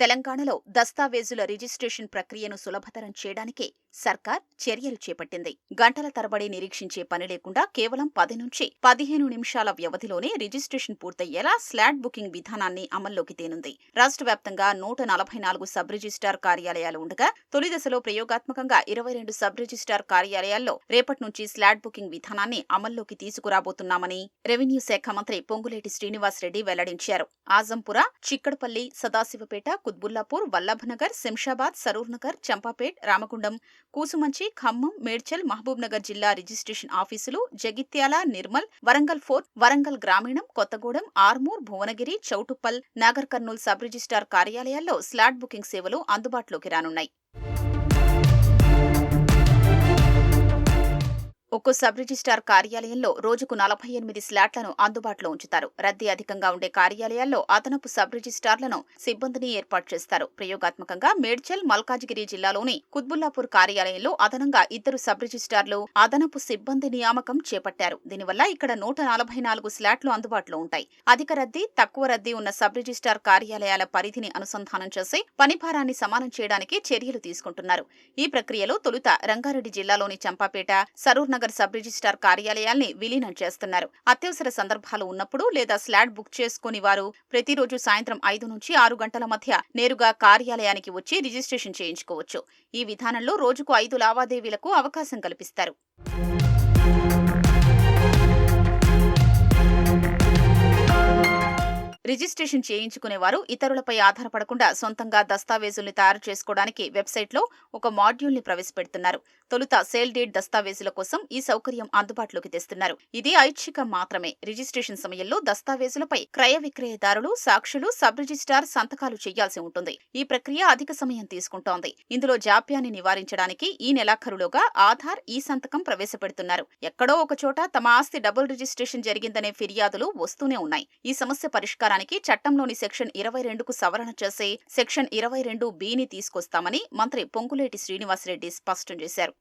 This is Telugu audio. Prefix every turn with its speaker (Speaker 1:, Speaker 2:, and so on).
Speaker 1: తెలంగాణలో దస్తావేజుల రిజిస్ట్రేషన్ ప్రక్రియను సులభతరం చేయడానికి సర్కార్ చర్యలు చేపట్టింది. గంటల తరబడి నిరీక్షించే పని లేకుండా కేవలం పది నుంచి పదిహేను నిమిషాల వ్యవధిలోనే రిజిస్ట్రేషన్ పూర్తయ్యేలా స్లాట్ బుకింగ్ విధానాన్ని అమల్లోకి తేనుంది. రాష్ట్ర వ్యాప్తంగా నూట నలభై నాలుగు సబ్ రిజిస్టార్ కార్యాలయాలు ఉండగా తొలి దశలో ప్రయోగాత్మకంగా ఇరవై రెండు సబ్ రిజిస్టార్ కార్యాలయాల్లో రేపటి నుంచి స్లాట్ బుకింగ్ విధానాన్ని అమల్లోకి తీసుకురాబోతున్నామని రెవెన్యూ శాఖ మంత్రి పొంగులేటి శ్రీనివాసరెడ్డి వెల్లడించారు. ఆజంపుర చిక్కడపల్లి సదాశివపేట కుత్బుల్లాపూర్ వల్లభనగర్ శంషాబాద్ సరూర్నగర్ చంపాపేట్ రామగుండం కూసుమంచి ఖమ్మం మేడ్చల్ మహబూబ్నగర్ జిల్లా రిజిస్ట్రేషన్ ఆఫీసులు జగిత్యాల నిర్మల్ వరంగల్ ఫోర్ట్ వరంగల్ గ్రామీణం కొత్తగూడెం ఆర్మూర్ భువనగిరి చౌటుప్పల్ నాగర్ కర్నూల్ సబ్ రిజిస్టార్ కార్యాలయాల్లో స్లాట్ బుకింగ్ సేవలు అందుబాటులోకి రానున్నాయి. ఒక్కో సబ్ రిజిస్టార్ కార్యాలయంలో రోజుకు నలభై ఎనిమిది స్లాట్లను అందుబాటులో ఉంచుతారు. రద్దీ అధికంగా ఉండే కార్యాలయాల్లో అదనపు సబ్ రిజిస్టార్లను సిబ్బందిని ఏర్పాటు చేస్తారు. ప్రయోగాత్మకంగా మేడ్చల్ మల్కాజిగిరి జిల్లాలోని కుత్బుల్లాపూర్ కార్యాలయంలో అదనంగా ఇద్దరు సబ్ రిజిస్టార్లు అదనపు సిబ్బంది నియామకం చేపట్టారు. దీనివల్ల ఇక్కడ నూట నలభై నాలుగు స్లాట్లు అందుబాటులో ఉంటాయి. అధిక రద్దీ తక్కువ రద్దీ ఉన్న సబ్ రిజిస్టార్ కార్యాలయాల పరిధిని అనుసంధానం చేసి పనిభారాన్ని సమానం చేయడానికి చర్యలు తీసుకుంటున్నారు. ఈ ప్రక్రియలో తొలుత రంగారెడ్డి జిల్లాలోని చంపాపేట సరూర్నగర్ నగర్ సబ్ రిజిస్టార్ కార్యాలయాల్ని విలీనం చేస్తున్నారు. అత్యవసర సందర్భాలు ఉన్నప్పుడు లేదా స్లాట్ బుక్ చేసుకుని వారు ప్రతిరోజు సాయంత్రం ఐదు నుంచి ఆరు గంటల మధ్య నేరుగా కార్యాలయానికి వచ్చి రిజిస్ట్రేషన్ చేయించుకోవచ్చు. ఈ విధానంలో రోజుకు ఐదు లావాదేవీలకు అవకాశం కల్పిస్తారు. రిజిస్ట్రేషన్ చేయించుకునేవారు. ఇతరులపై ఆధారపడకుండా సొంతంగా దస్తావేజుల్ని తయారు చేసుకోవడానికి వెబ్సైట్లో ఒక మాడ్యూల్ని ప్రవేశపెడుతున్నారు. తొలుత సేల్ డేట్ దస్తావేజుల కోసం ఈ సౌకర్యం అందుబాటులోకి తెస్తున్నారు. ఇది ఐచ్ఛికం మాత్రమే. రిజిస్ట్రేషన్ సమయంలో దస్తావేజులపై క్రయ విక్రయదారులు సాక్షులు సబ్ రిజిస్టార్ సంతకాలు చేయాల్సి ఉంటుంది. ఈ ప్రక్రియ అధిక సమయం తీసుకుంటోంది. ఇందులో జాప్యాన్ని నివారించడానికి ఈ నెలాఖరులోగా ఆధార్ ఈ సంతకం ప్రవేశపెడుతున్నారు. ఎక్కడో ఒక చోట తమ ఆస్తి డబుల్ రిజిస్ట్రేషన్ జరిగిందనే ఫిర్యాదులు వస్తూనే ఉన్నాయి. ఈ సమస్య పరిష్కారం పరిష్కారానికి చట్టంలోని సెక్షన్ ఇరవై రెండుకు సవరణ చేసి సెక్షన్ ఇరవై రెండు బిని తీసుకొస్తామని మంత్రి పొంగులేటి శ్రీనివాసరెడ్డి స్పష్టం చేశారు.